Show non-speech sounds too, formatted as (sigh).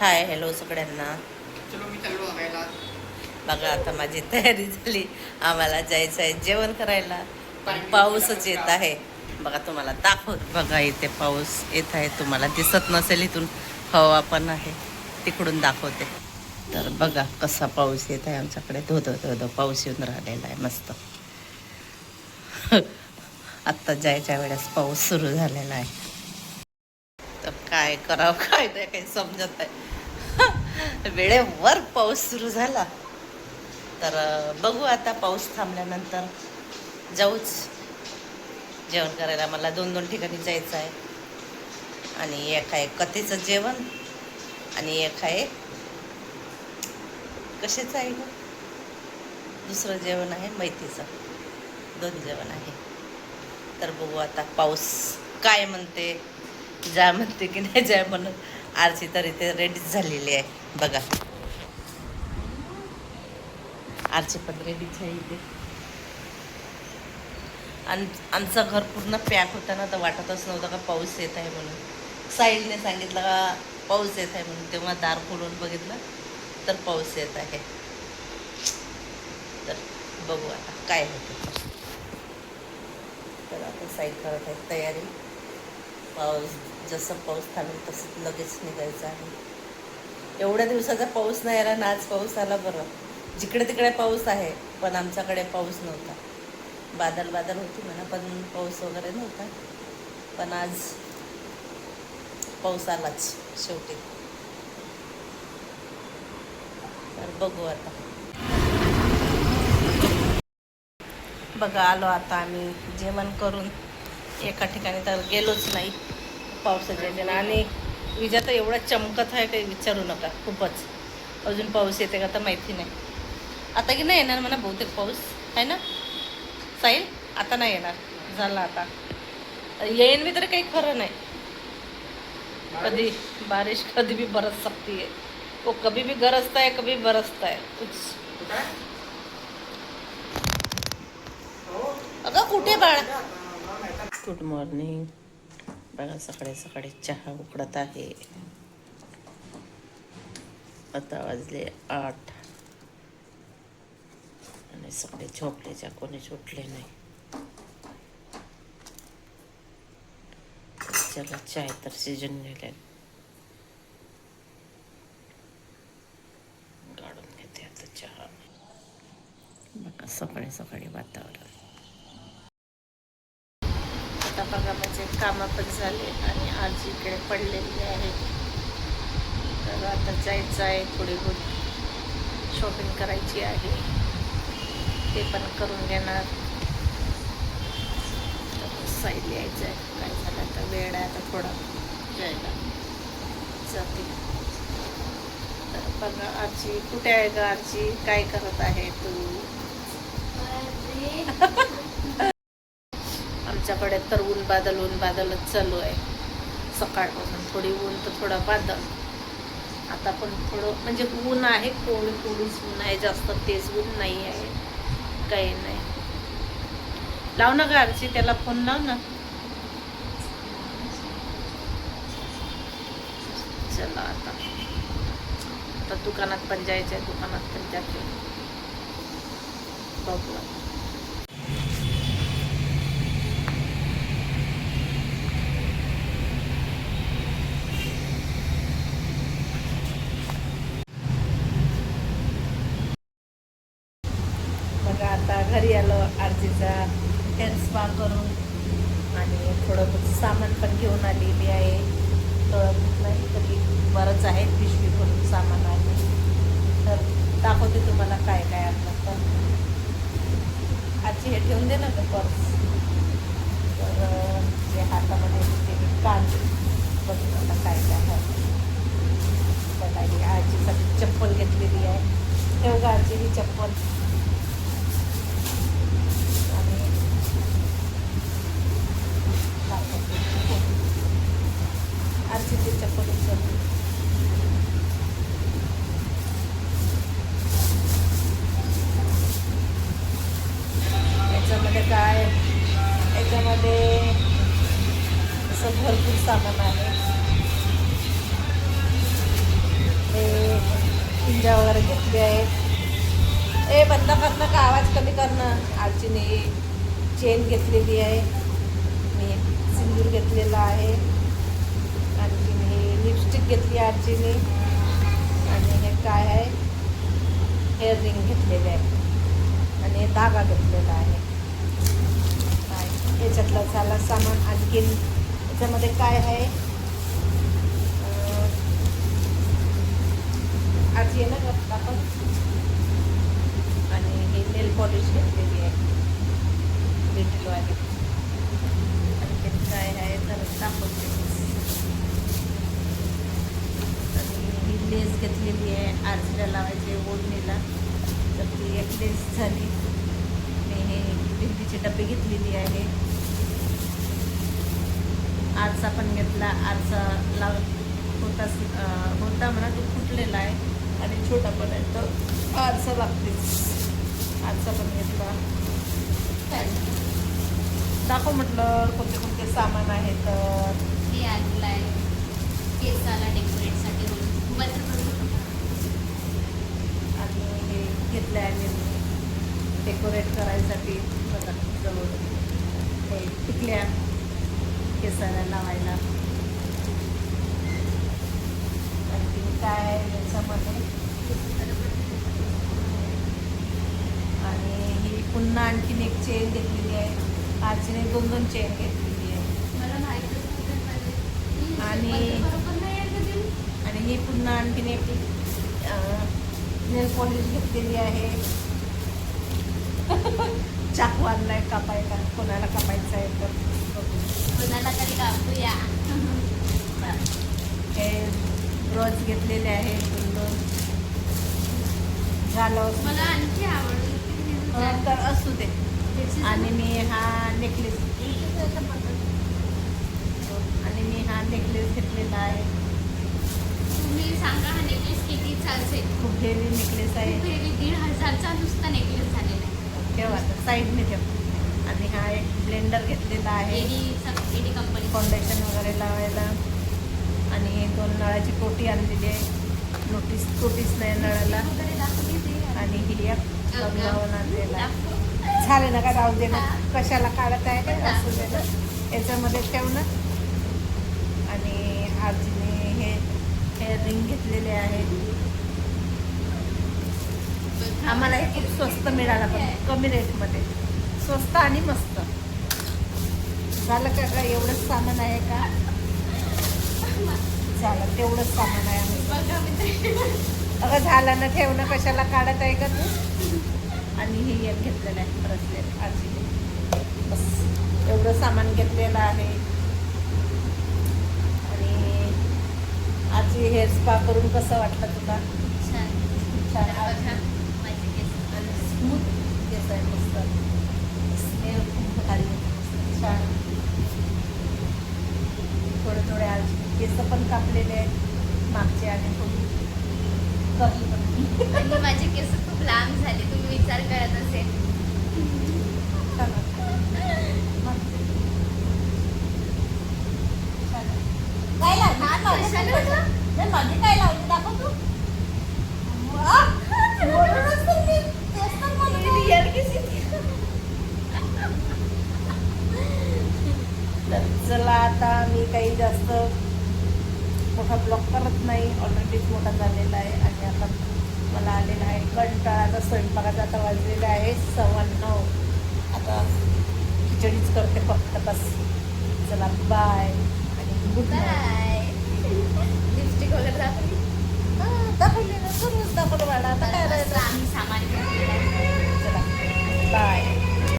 Hi hello सगळ्यांना. बघा आता माझी तयारी झाली. आम्हाला जायचं आहे जेवण करायला. पण पाऊसच येत आहे. बघा तुम्हाला दाखवत बघा इथे पाऊस येत आहे. तुम्हाला दिसत नसेल इथून. हवा पण आहे. तिकडून दाखवते. तर बघा कसा पाऊस येत आहे आमच्याकडे. धोधो धोधो पाऊस येऊन राहिलेला आहे. मस्त. (laughs) आत्ता जायच्या वेळेस पाऊस सुरू झालेला आहे. तर काय करावं काय नाही काही समजत आहे वेळेवर पाऊस सुरू झाला. तर बघू आता पाऊस थांबल्यानंतर जाऊच. जेवण करायला मला दोन दोन ठिकाणी जायचं आहे. आणि एक आहे कथेचं जेवण आणि एक आहे कशाचं आहे गं? दुसरं जेवण आहे मैथीचं दोन जेवण आहे. तर बघू आता पाऊस काय म्हणते जा म्हणते की नाही जाय म्हणत आरची तर इथे रेडीच झालेली आहे. बघा. आरची पण रेडीच आहे इथे. आणि आमचं घर पूर्ण पॅक होता ना तर वाटतच नव्हतं का पाऊस येत आहे म्हणून. साईलने सांगितलं का पाऊस येत आहे म्हणून. तेव्हा दार खोलून बघितलं तर पाऊस येत आहे. तर बघू आता काय होतं. तर. तर आता साईड करत आहे तयारी. पाऊस जसं पाऊस थांबेल तसं लगेच निघायचं आहे. एवढ्या दिवसाचा पाऊस नाही आला ना आज पाऊस आला बरं. जिकडे तिकडे पाऊस आहे पण आमच्याकडे पाऊस नव्हता. बादल बादल होती म्हणा पण पाऊस वगैरे नव्हता. पण आज पाऊस आलाच शेवटी. तर बघू आता. बघा आलो आता आम्ही जेवण करून. एका ठिकाणी तर गेलोच नाही पावसाच्या ह्याच्यानं आणि विजा तर एवढा चमकत आहे काही विचारू नका खूपच. अजून पाऊस येते का तर माहिती नाही. आता की नाही येणार म्हणा बहुतेक पाऊस आहे ना? साईल आता नाही येणार. झाला आता. येईन मी तरी काही खरं नाही. कधी बारिश कधी भी बरस सकती है वो कभी भी गरजता है कभी बरसता है कुछ अगं कुठे बाळा? गुड मॉर्निंग बघा सकाळी सकाळी चहा उकडत आहे. आता वाजले आठ. आणि सगळे झोपलेच्या कोणीच उठले नाही. चला चाय तर शिजून नेले गाडून घेते आता चहा. बघा सकाळी सकाळी वातावरण. आता बघा म्हणजे कामं पण झाले आणि आज इकडे पडलेली आहे. तर आता जायचं आहे थोडी बहुत शॉपिंग करायची आहे. ते पण करून घेणार. साईड यायचं आहे. काय झालं आता? वेळ आहे आता थोडा. जायला. जाते. तर बघा आजी कुठे आहे गं आजी? काय करत आहे तू? आमच्याकडे तर ऊन बादल ऊन बादलच चालू आहे. सकाळपासून थोडी ऊन तर थोडा बादल. आता पण थोडं म्हणजे ऊन आहे कोणी कोणीच ऊन आहे जास्त तेज ऊन नाही आहे. काही नाही. लाव ना गारची त्याला फोन लाव ना. चला आता. आता दुकानात पण जायचं आहे दुकानात पण जाते. बघू आता. आता घरी आलो आरतीचा हेअर स्पा करून. आणि थोडं सामान पण घेऊन आलेली आहे. तर नाही तरी बरंच आहे पिशवी करून सामान आले तर दाखवते तुम्हाला काय काय आपलं तर. आजची हे ठेवून दे ना पर्स तर जे हातामध्ये ते मी कान बघू आता काय काय आहे. तर आजीसाठी चप्पल घेतलेली आहे. ठेव गं आजी ही चप्पल. पूजा वगैरे घेतली आहेत ए बंद करणं का? आवाज कमी करणं आजीने चेन घेतलेली आहे. मी सिंदूर घेतलेला आहे. आणखी मी लिपस्टिक घेतली आजीने. आणि हे काय आहे? हेअर रिंग घेतलेले आहे. आणि हे धागा घेतलेला आहे. काय? याच्यातलं झाला सामान. आणखीन याच्यामध्ये काय आहे? आजी आहे ना गप्पा आणि हे नेल पॉलिश घेतलेली आहे. लिटीलवाले आणि ते काय आहे तर दाखवते. आणि ही लेस घेतलेली आहे आरसीला लावायची ओढणीला. तर ती एक लेस झाली. मी हे भिंतीचे डबे घेतलेली आहे. आरसा पण घेतला. आरसा लाव होता होता म्हणा तो फुटलेला आहे. आणि छोटा पण आहे तर आरसा लागतेच आरसा पण घेतला. दाखव म्हटलं कोणते कोणते सामान आहे तर. हे आणलं आहे केसाला डेकोरेटसाठी आणि हे घेतलं आहे डेकोरेट करायसाठी बघा जवळ. हे टिकल्या केसाला लावायला आणखी काय याच्यामध्ये. आणि ही पुन्हा आणखीन एक चेन घेतलेली आहे. आजीने दोन दोन चेन घेतलेली आहे. आणि- आणि ही पुन्हा आणखीन एक नेल पॉलिश घेतलेली आहे. (laughs) चाकू आणलाय कापायला. कोणाला कापायचं आहे तर. कोणाला तरी कापूया. (laughs) हे ब्रॉज घेतलेले आहे झालं मला आणखी आवडली तर असू दे. आणि मी हा नेकलेस आणि मी हा नेकलेस घेतलेला आहे. तुम्ही सांगा हा नेकलेस कितीचा असेल खूप हेवी नेकलेस आहे. हेवी दीड हजारचा नुसता नेकलेस झालेला आहे. ठेव आता साईडने ठेव. आणि हा एक ब्लेंडर घेतलेला आहे. एडी कंपनी फाउंडेशन वगैरे लावायला. आणि दोन नळाची पोटी आणलेली आहे. नोटीस कोटीस नाही नळाला. आणि ही एक लावून आणलेला झाले ना का? राहू दे ना. कशाला काढत आहे? का असू दे ना. याच्यामध्ये ठेवणं आणि आजीने हे हेअर रिंग घेतलेले आहे. आम्हाला हे खूप स्वस्त मिळाला पण कमी रेटमध्ये. स्वस्त आणि मस्त. झालं का? का एवढंच सामान आहे का? झालं तेवढंच सामान आहे. अगं झालं ना ठेवणं कशाला काढत आहे का तू? आणि हे एक घेतलेलं आहे ब्रेसलेट आजीने. बस एवढं सामान घेतलेलं आहे. आणि आजी हेअर स्पा करून कसं वाटलं तुला? छान. स्मूथ केस आहे मस्त. स्मेल खूप भारी. छान. थोडे थोडे आज केस पण कापलेले आहेत मागचे आणि थोडी कर्ली पण. आणि माझे केस खूप लांब झाले तुम्ही विचार करत असेल. काय लावली? माझी काय लावली? दाखव तू वा! म्हणूनच तर मी तेच तर म्हणते. तर चला आता मी काही जास्त मोठा ब्लॉक करत नाही. ऑलरेडीच मोठा झालेला आहे आणि आता मला आलेला आहे कंटाळा. आता स्वयंपाकाचा आता वाजलेला आहे. सव्वा नऊ. आता खिचडीच करते फक्त. बस. चला बाय आणि गुड बाय लिपस्टिक वगैरे दाखवली? दाखवले ना सर्वच दाखवलं मला. आता काय आम्ही सामान. चला बाय